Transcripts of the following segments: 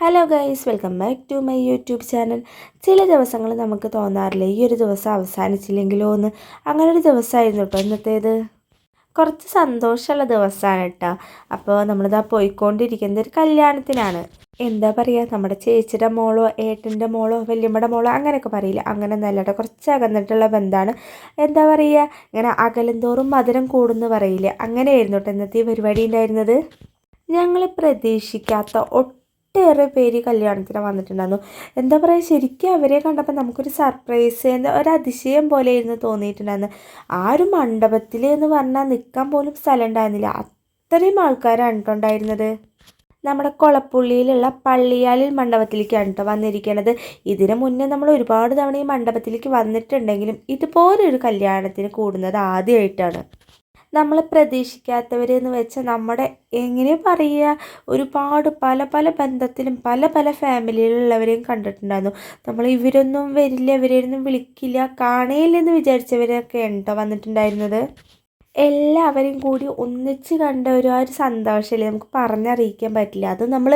Hello guys welcome back to my YouTube channel ചില ദിവസങ്ങൾ നമുക്ക് തോന്നാറില്ല ഈ ഒരു ദിവസം അവസാനിച്ചില്ലെങ്കിലോ എന്ന്. അങ്ങനെ ഒരു ദിവസമായിരുന്നു കേട്ടോ ഇന്നത്തേത്. കുറച്ച് സന്തോഷമുള്ള ദിവസമാണ് കേട്ടോ അപ്പോൾ നമ്മളിതാ പോയിക്കൊണ്ടിരിക്കുന്നത് ഒരു കല്യാണത്തിനാണ്. എന്താ പറയുക നമ്മുടെ ചേച്ചിയുടെ മോളോ ഏട്ടന്റെ മോളോ വല്യമ്മയുടെ മോളോ അങ്ങനെയൊക്കെ പറയില്ല. അങ്ങനെ നല്ലട കുറച്ച് അകന്നിട്ടുള്ള ബന്ധമാണ് എന്താ പറയുക ഇങ്ങനെ അകലന്തോറും മധുരം കൂടുന്നു പറയില്ല. അങ്ങനെയായിരുന്നു കേട്ടോ ഇന്നത്തെ പരിപാടി ഉണ്ടായിരുന്നത്. ഞങ്ങൾ പ്രതീക്ഷിക്കാത്ത ഒട്ടേറെ പേര് കല്യാണത്തിന് വന്നിട്ടുണ്ടായിരുന്നു. എന്താ പറയുക ശരിക്കും അവരെ കണ്ടപ്പോൾ നമുക്കൊരു സർപ്രൈസ് എന്താ ഒരു അതിശയം പോലെ ഇരുന്ന് തോന്നിയിട്ടുണ്ടായിരുന്നു ആ ഒരു മണ്ഡപത്തിൽ എന്ന് പറഞ്ഞാൽ നിൽക്കാൻ പോലും സ്ഥലം ഉണ്ടായിരുന്നില്ല. അത്രയും ആൾക്കാരാണ് ഉണ്ടായിരുന്നത്. നമ്മുടെ കൊളപ്പുള്ളിയിലുള്ള പള്ളിയാലിൽ മണ്ഡപത്തിലേക്കാണ് കേട്ടോ വന്നിരിക്കുന്നത് ഇതിനു മുന്നേ നമ്മൾ ഒരുപാട് തവണ ഈ മണ്ഡപത്തിലേക്ക് വന്നിട്ടുണ്ടെങ്കിലും ഇതുപോലൊരു കല്യാണത്തിന് കൂടുന്നത് ആദ്യമായിട്ടാണ്. നമ്മൾ പ്രതീക്ഷിക്കാത്തവരെന്ന് വെച്ചാൽ നമ്മുടെ എങ്ങനെ പറയുക ഒരുപാട് പല പല ബന്ധത്തിലും പല പല ഫാമിലിയിലുള്ളവരെയും കണ്ടിട്ടുണ്ടായിരുന്നു. നമ്മൾ ഇവരൊന്നും വരില്ല ഇവരെയൊന്നും വിളിക്കില്ല കാണേയില്ലെന്ന് വിചാരിച്ചവരൊക്കെ ഉണ്ടോ വന്നിട്ടുണ്ടായിരുന്നത്? എല്ലാവരെയും കൂടി ഒന്നിച്ച് കണ്ട ഒരു ആ ഒരു സന്തോഷമല്ലേ നമുക്ക് പറഞ്ഞറിയിക്കാൻ പറ്റില്ല. അത് നമ്മൾ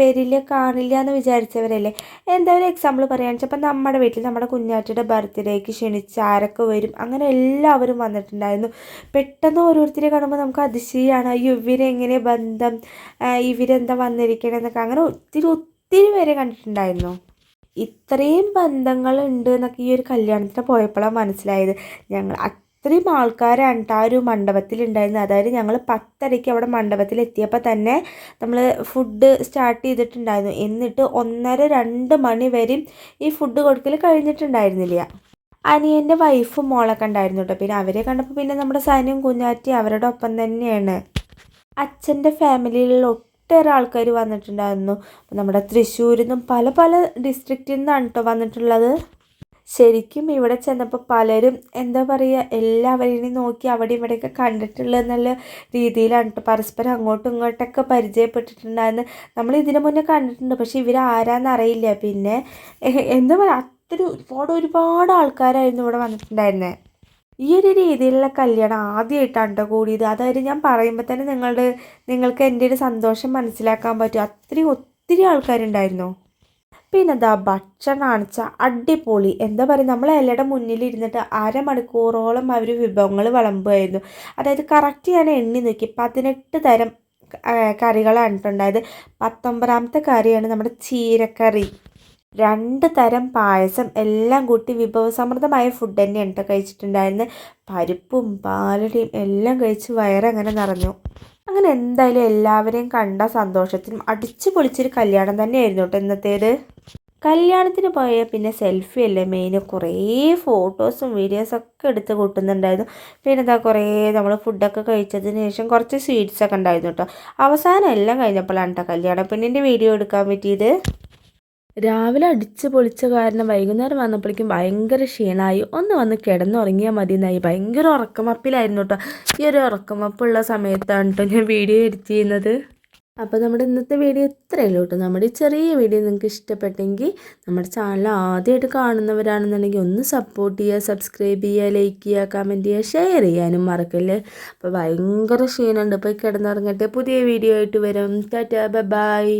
വരില്ല കാണില്ല എന്ന് വിചാരിച്ചവരല്ലേ? എന്താ ഒരു എക്സാമ്പിൾ പറയുകയാണെന്ന് വെച്ചാൽ നമ്മുടെ വീട്ടിൽ നമ്മുടെ കുഞ്ഞാറ്റയുടെ ബർത്ത്ഡേക്ക് ക്ഷണിച്ച് ആരൊക്കെ വരും? അങ്ങനെ എല്ലാവരും വന്നിട്ടുണ്ടായിരുന്നു. പെട്ടെന്ന് ഓരോരുത്തരെ കാണുമ്പോൾ നമുക്ക് അതിശയമാണ് അയ്യോ ഇവരെങ്ങനെ ബന്ധം ഇവരെന്താ വന്നിരിക്കണമെന്നൊക്കെ അങ്ങനെ ഒത്തിരി ഒത്തിരി പേരെ കണ്ടിട്ടുണ്ടായിരുന്നു. ഇത്രയും ബന്ധങ്ങളുണ്ട് എന്നൊക്കെ ഈ ഒരു കല്യാണത്തിന് പോയപ്പോഴാണ് മനസ്സിലായത്. ഞങ്ങൾ അത്രയും ആൾക്കാരാണ് ആ ഒരു മണ്ഡപത്തിലുണ്ടായിരുന്നത് അതായത് ഞങ്ങൾ പത്തരയ്ക്ക് അവിടെ മണ്ഡപത്തിൽ എത്തിയപ്പോൾ തന്നെ നമ്മൾ ഫുഡ് സ്റ്റാർട്ട് ചെയ്തിട്ടുണ്ടായിരുന്നു. എന്നിട്ട് ഒന്നര രണ്ട് മണി വരെയും ഈ ഫുഡ് കൊടുക്കൽ കഴിഞ്ഞിട്ടുണ്ടായിരുന്നില്ല. അനിയന്റെ വൈഫും മോളൊക്കെ ഉണ്ടായിരുന്നു കേട്ടോ പിന്നെ അവരെ കണ്ടപ്പോൾ പിന്നെ നമ്മുടെ സനിയും കുഞ്ഞാറ്റി അവരുടെ ഒപ്പം തന്നെയാണ്. അച്ഛന്റെ ഫാമിലിയിലുള്ള ഒട്ടേറെ ആൾക്കാർ വന്നിട്ടുണ്ടായിരുന്നു. നമ്മുടെ തൃശ്ശൂരിൽ നിന്നും പല പല ഡിസ്ട്രിക്റ്റിൽ നിന്നാണ് കേട്ടോ വന്നിട്ടുള്ളത്. ശരിക്കും ഇവിടെ ചെന്നപ്പോൾ പലരും എന്താ പറയുക എല്ലാവരെയും നോക്കി അവിടെ ഇവിടെയൊക്കെ കണ്ടിട്ടുള്ള എന്നുള്ള രീതിയിലാണ് കേട്ടോ പരസ്പരം അങ്ങോട്ടും ഇങ്ങോട്ടൊക്കെ പരിചയപ്പെട്ടിട്ടുണ്ടായിരുന്നു. നമ്മൾ ഇതിനു മുന്നേ കണ്ടിട്ടുണ്ട് പക്ഷെ ഇവർ ആരാന്ന് അറിയില്ല. പിന്നെ എന്താ പറയുക അത്ര ഒരുപാട് ഒരുപാട് ആൾക്കാരായിരുന്നു ഇവിടെ വന്നിട്ടുണ്ടായിരുന്നത് ഈ ഒരു രീതിയിലുള്ള കല്യാണം ആദ്യമായിട്ടാണ് കേട്ടോ കൂടിയത്. അതായത് ഞാൻ പറയുമ്പോൾ തന്നെ നിങ്ങളുടെ നിങ്ങൾക്ക് എന്റെ ഒരു സന്തോഷം മനസ്സിലാക്കാൻ പറ്റും. അത്രയും ഒത്തിരി ആൾക്കാരുണ്ടായിരുന്നു. പിന്നെ എന്താ ഭക്ഷണം കാണിച്ച അടിപൊളി. എന്താ പറയുക നമ്മൾ എല്ലാവരുടെ മുന്നിലിരുന്നിട്ട് അരമണിക്കൂറോളം അവർ വിഭവങ്ങൾ വിളമ്പുമായിരുന്നു അതായത് കറക്റ്റ് ഞാൻ എണ്ണി നോക്കി. പതിനെട്ട് തരം കറികളാണ് ഉണ്ടായത്. പത്തൊമ്പതാമത്തെ കറിയാണ് നമ്മുടെ ചീരക്കറി. രണ്ട് തരം പായസം എല്ലാം കൂട്ടി വിഭവസമൃദ്ധമായ ഫുഡ് തന്നെയാണ് കേട്ടോ കഴിച്ചിട്ടുണ്ടായിരുന്നത്. പരിപ്പും പാലടിയും എല്ലാം കഴിച്ച് വയറങ്ങനെ നിറഞ്ഞു. അങ്ങനെ എന്തായാലും എല്ലാവരെയും കണ്ട സന്തോഷത്തിനും അടിച്ചു പൊളിച്ചൊരു കല്യാണം തന്നെയായിരുന്നു കേട്ടോ ഇന്നത്തേത്. കല്യാണത്തിന് പോയ പിന്നെ സെൽഫി അല്ലേ മെയിൻ കുറേ ഫോട്ടോസും വീഡിയോസൊക്കെ എടുത്ത് കൂട്ടുന്നുണ്ടായിരുന്നു. പിന്നെ എന്താ കുറേ നമ്മൾ ഫുഡൊക്കെ കഴിച്ചതിന് ശേഷം കുറച്ച് സ്വീറ്റ്സൊക്കെ ഉണ്ടായിരുന്നു കേട്ടോ. അവസാനം എല്ലാം കഴിഞ്ഞപ്പോഴാണ് കേട്ടോ കല്യാണം പെണ്ണിന്റെ വീഡിയോ എടുക്കാൻ പറ്റിയത്. രാവിലെ അടിച്ച് പൊളിച്ച കാരണം വൈകുന്നേരം വന്നപ്പോഴേക്കും ഭയങ്കര ക്ഷീണമായി. ഒന്ന് വന്ന് കിടന്നുറങ്ങിയാൽ മതി എന്നായി ഭയങ്കര ഉറക്കമപ്പിലായിരുന്നു കേട്ടോ. ഈ ഒരു ഉറക്കമപ്പുള്ള സമയത്താണ് കേട്ടോ ഞാൻ വീഡിയോ എഡിറ്റ് ചെയ്യുന്നത്. അപ്പോൾ നമ്മുടെ ഇന്നത്തെ വീഡിയോ ഇത്രയേ കേട്ടോ. നമ്മുടെ ഈ ചെറിയ വീഡിയോ നിങ്ങൾക്ക് ഇഷ്ടപ്പെട്ടെങ്കിൽ നമ്മുടെ ചാനൽ ആദ്യമായിട്ട് കാണുന്നവരാണെന്നുണ്ടെങ്കിൽ ഒന്ന് സപ്പോർട്ട് ചെയ്യുക സബ്സ്ക്രൈബ് ചെയ്യുക ലൈക്ക് ചെയ്യുക കമന്റ് ചെയ്യുക ഷെയർ ചെയ്യാനും മറക്കല്ലേ? അപ്പോൾ ഭയങ്കര ക്ഷീണമുണ്ട്. ഇപ്പോൾ കിടന്നുറങ്ങട്ടെ. പുതിയ വീഡിയോ ആയിട്ട് വരും. Tata bye.